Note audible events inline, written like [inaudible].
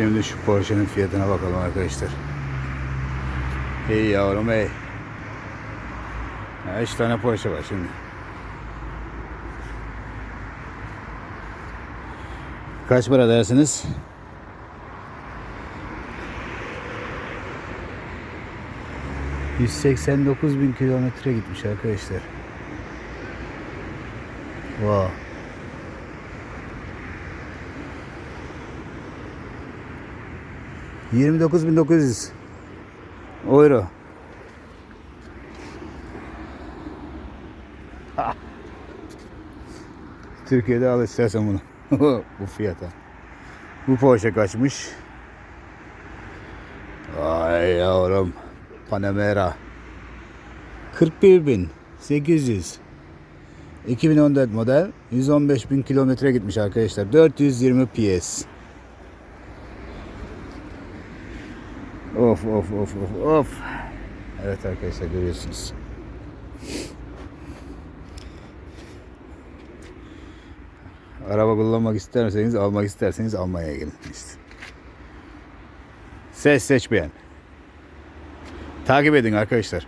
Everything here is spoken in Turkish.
Şimdi şu Porsche'nin fiyatına bakalım arkadaşlar. Hey yavrum hey. Ha, üç tane Porsche var şimdi. Kaç para dersiniz? ...189 bin kilometre gitmiş arkadaşlar. Wow. ...29.900... ...euro. [laughs] Türkiye'de al istersen bunu. [laughs] Bu fiyata. Bu Porsche kaçmış? Ay yavrum. Panamera. 41.800. 2014 model. 115.000 kilometre gitmiş arkadaşlar. 420 PS. Of of of of of. Evet arkadaşlar görüyorsunuz. Araba kullanmak isterseniz, almak isterseniz Almanya'ya gelin. Ses seçmeyen. Takip edin arkadaşlar.